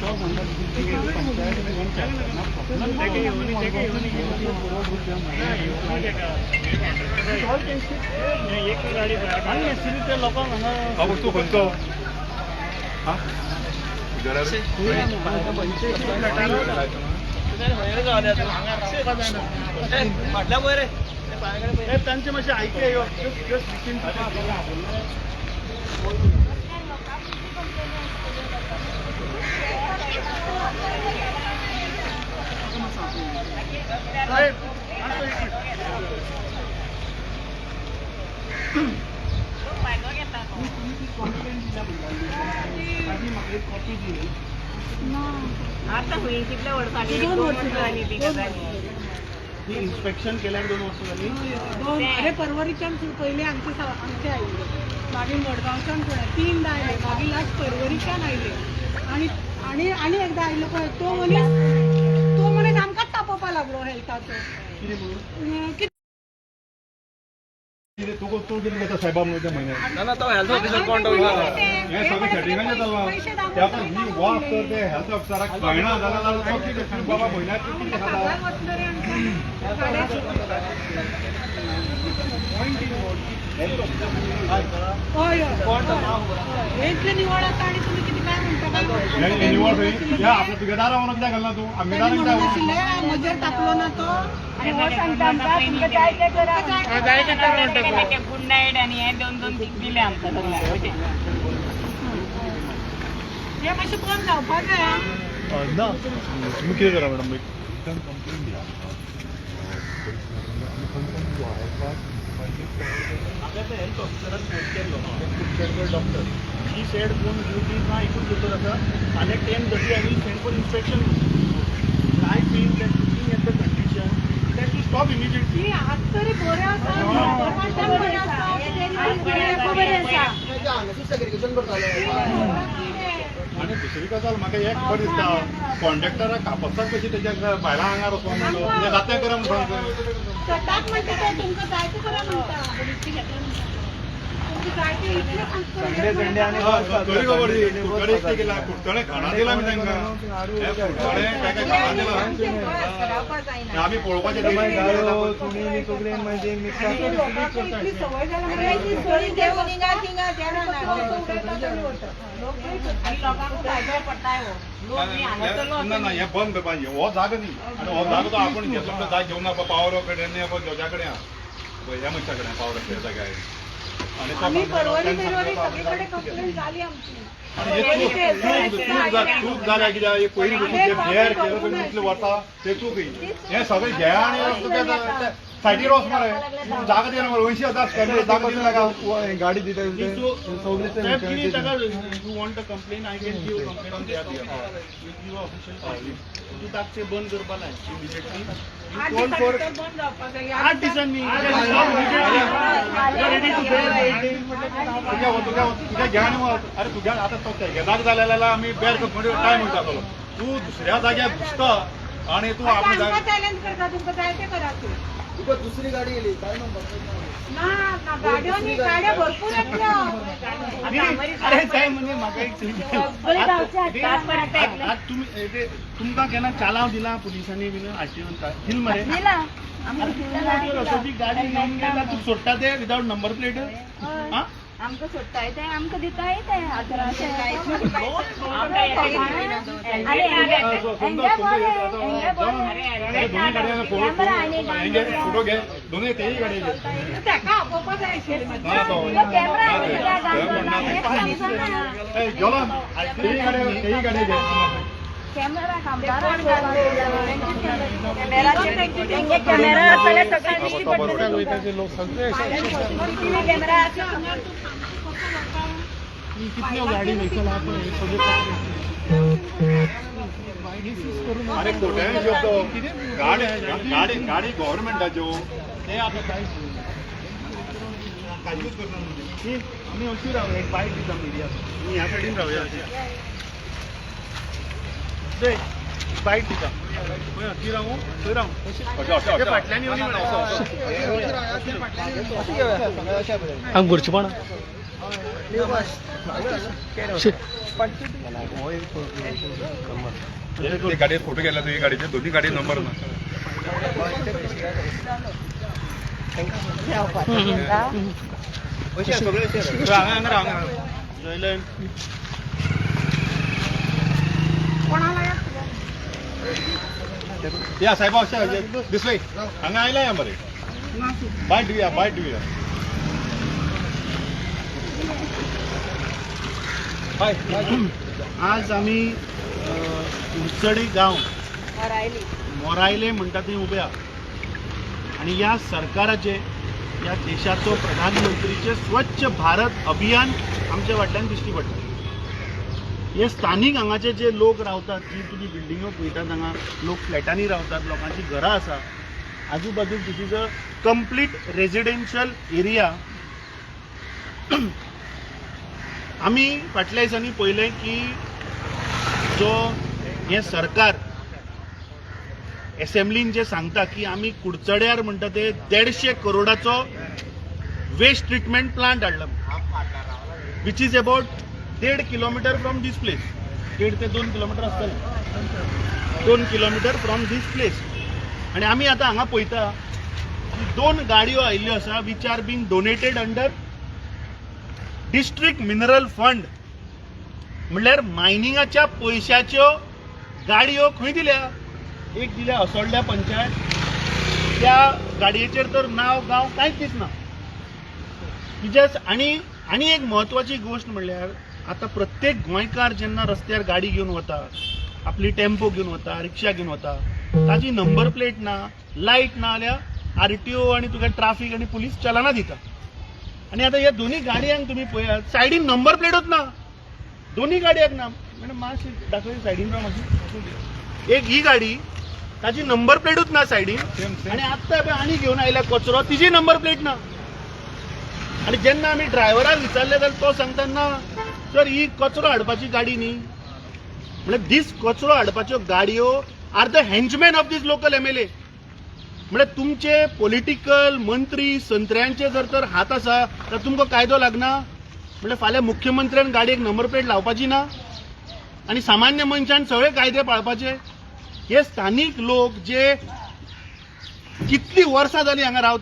तो म्हणटा की पंचायत घेवन सरकारना प्रॉब्लम तेगे येवनी, तेगे येवनी. करोड रुपया एक गाडी आनी एक्चुली ते लोकांक हांगा बाबू तू खंयचो हा फाटल्या पळय रे हे तांचे मातशें आयके यो जस्ट जस्ट लिसन आता होईल. ही इन्स्पेक्शन केल्यार दोन वर्सां जालीं दोन अरे परवरीच्यान सुरू पयलीं आमचे आमचे आयले मागीर मडगांवच्यान कोण तीनदा आयले मागीर लास्ट परवरीच्यान आयले आनी आनी आनी एकदा आयलो पळय तो मनीस तो मनीस आमकांच तापोवपा लागलो हेल्थाचो कितें तूं कितें घेता सायबा म्हणून त्या म्हयन्यात ना तो हेल्थ ऑफिसर कोण तो हें सगळें सेटिंगाचें चल्लां त्या पण ही वास तर ते हेल्थ ऑफिसराक कळना जाल्यार जाल्यार तो कितें सांग बाबा म्हयन्याक तूं कितें खाता सगळ्याक वचलो रे आमकां. आनी गुड नाईट आणि हे दोन दोन तीन दिले आमकां सगळ्यांक हे मातशें बंद जावपाक जाय आं. ना तुमी कितें करा मॅडम? एक. कंप्लेन दिया हेल्थ केल्लो फूड डॉक्टर ही ड्युटी ना ten inspection I feel that looking at the condition that to stop immediately आसा आनी दुसरी गजाल म्हाका एक बरें दिसता. कॉन्ट्रॅक्टराक कापसाक कशी तेच्या भायल्या आंगार वचोंक म्हणजे जाते करा म्हणून सांगता स्वताक म्हणटा ते तुमकां जाय तें करा म्हणटा तुमकां जाय तें इतलें सांगता तरी खबर दी कुडचडे कितें केला कुडचडे खाणा दिला आमी तांकां हे कुडचडे काय काय खाणा दिला आमी पळोवपाचें इतली सवय जाला आणि सोयी देऊन हिंगा थिंगा देणार ना. आणि लोकांक फायदो पडटाय हो. लोक न्ही हांगासरलो ना ना हे बंद करपाचें हो जागो न्ही आनी हो जागो तो आपण घेतलो म्हणटा जाग घेवन आपण पावर कडेन आपण जजा कडेन आहा पळय ह्या मनशा कडेन पावर त्या जाग्यार आनी तो आमी सांगता, परवरी बिरवरी सांगता, सगळी कडेन कंप्लेंट आमची. हे चूक जाल्या कित्याक हे पयलीं बसून केलो पळय इतलें वर्सां ते चूक ही हे सगळें घे आनी सायडीर वच मरे जागा दिना मरे अंयशीं हजार स्क्वेअर जागा दिना नाका गाडी दिता बंद करपा लाय. You आठ call for दिसांनी तर बंद जावपाक जाय आठ दिसांनी You can stop immediately. You are ready to bear eight days. तुझ्या तुझ्या तुझ्या घ्यान मग अरे तुझ्या आता तो घेदाक जाल्यार आमी बेर म्हणजे टायम जातलो तू दुसऱ्या जाग्यार घुसता आणि तू आपल्या तुका दुसरी गाडी येयली काय नंबर ना ना गाड्यो भरपूर म्हणजे तुमकां केन्ना चालाव दिला पुलिसांनी बीन आरटीओन दिल मरे. दिला. गाडी घेऊन गेला तू सोडटा ते विदाउट नंबर प्लेट. हा? आमकां सोडटा येते आमकां दिता येते अठराशे आमकां येते. अरे समजा हेंगे समजा बरे, आता हेंगे जाऊन बरे. हे दोन्ही गाडयांना फोटो कॅमेरा आणि हे घे फोटो घे दोन्ही तेही गाडी घे ताका आपोवपा जाय आशिल्लें ना तो तुझा कॅमेरा आहे, तुझ्या हे गाडीवर म्हणणार हे पण दिसना. नाही. ए, गेलो तेही गाडी तेही गाडी घे कॅमेरा कामदार कॅमेरा कॅमेरा असले सगळ्यांनी दिसती पडटली. लोक सगळे तिने कॅमेरा असला कितल्यो गाडी व्हेकल आहा पळय हे। सगळे अरे कोट्याने शब्द गाडी गाडी गाडी गव्हर्नमेंटाच्यो ते आता काय काहीच करणार म्हणजे ही आम्ही अशी राहूया एक बाईक दिता मिडिया मी ह्या सायडीन रावया दे. बाईक दिता पळय अशी रावू थंय रावू अशें अशें ते अशें. फाटल्यान येवनी म्हणा अशी घेऊया आम घरचे पण गाडीत फोटो गेला तुझी गाडीचे दोन्ही गाडी नंबर ना. या साहेब अशा दिसलंय हांगा आयला या मरे. बाय दिवया बाय दिवया बाय. आज आम्ही उचडी गाव मोरायले. म्हणटा थंय आहा. आणि या सरकाराचे या देशाचो प्रधानमंत्रीचे स्वच्छ भारत अभियान आमच्या वाटल्यान दिश्टी पडटा हे स्थानीक हांगाचे जे लोक रावतात जी तुमी बिल्डिंगो पळयतात हांगा लोक फ्लॅटांनी रावतात लोकांची घरां आसा आजूबाजूक this is a complete residential area आमी फाटल्या दिसांनी पळयलें की जो हे सरकार एसेंब्लीन जे सांगता की आमी कुडचड्यार म्हणटा ते देडशे करोडाचो वेस्ट ट्रिटमेंट प्लांट हाडला विच इज अबाउट देड किलोमिटर फ्रॉम दिस प्लेस देड ते दोन किलोमिटर आसतलें दोन किलोमिटर फ्रॉम दीस प्लेस आणि आमी आतां हांगा पळयता. दोन गाडयो आयिल्ल्यो आसा which are being donated under district mineral fund म्हणल्यार मायनिंगाच्या पयशाच्यो गाडयो खंय दिल्या? एक दिल्या असोल्ड्या पंचायत. त्या गाडयेचेर तर नांव गांव कांयच दिसना. कित्याक आनी आनी एक म्हत्वाची गोश्ट म्हणल्यार आतां प्रत्येक गोंयकार जेन्ना रस्त्यार गाडी घेवन वता आपली टेम्पो घेवन वता रिक्षा घेवन वता ताची नंबर प्लेट ना लायट ना जाल्यार आर टी ओ आनी तुका ट्राफीक आनी पुलीस चलाना दिता आनी आतां ह्या दोनी गाडयांक तुमी पळयात सायडीन नंबर प्लेटूच ना. दोन्ही गाडयांक ना मॅडम मातशी दाखय सायडीन राव मातशी एक ही गाडी ताची नंबर प्लेटूच ना सायडीन आनी आत्तां पळय आनी घेवन आयल्या कचरो तिची नंबर प्लेट ना. आनी जेन्ना आमी ड्रायव्हराक विचारले जाल्यार तो सांगता ना तर ही कचरो हाडपाची गाडी न्ही म्हळ्यार दीस कचरो हाडपाच्यो गाडयो are the henchman of this local M L A म्हळ्यार तुमचे पॉलिटिकल मंत्री संत्र्यांचे जर तर हात आसा तर तुमकां कायदो लागना? म्हळ्यार फाल्यां मुख्यमंत्र्यान गाडयेक नंबर प्लेट लावपाची ना? आनी सामान्य मनशान सगळे कायदे पाळपाचे? हे स्थानीक लोक जे कितलीं वर्सां जालीं हांगा रावतात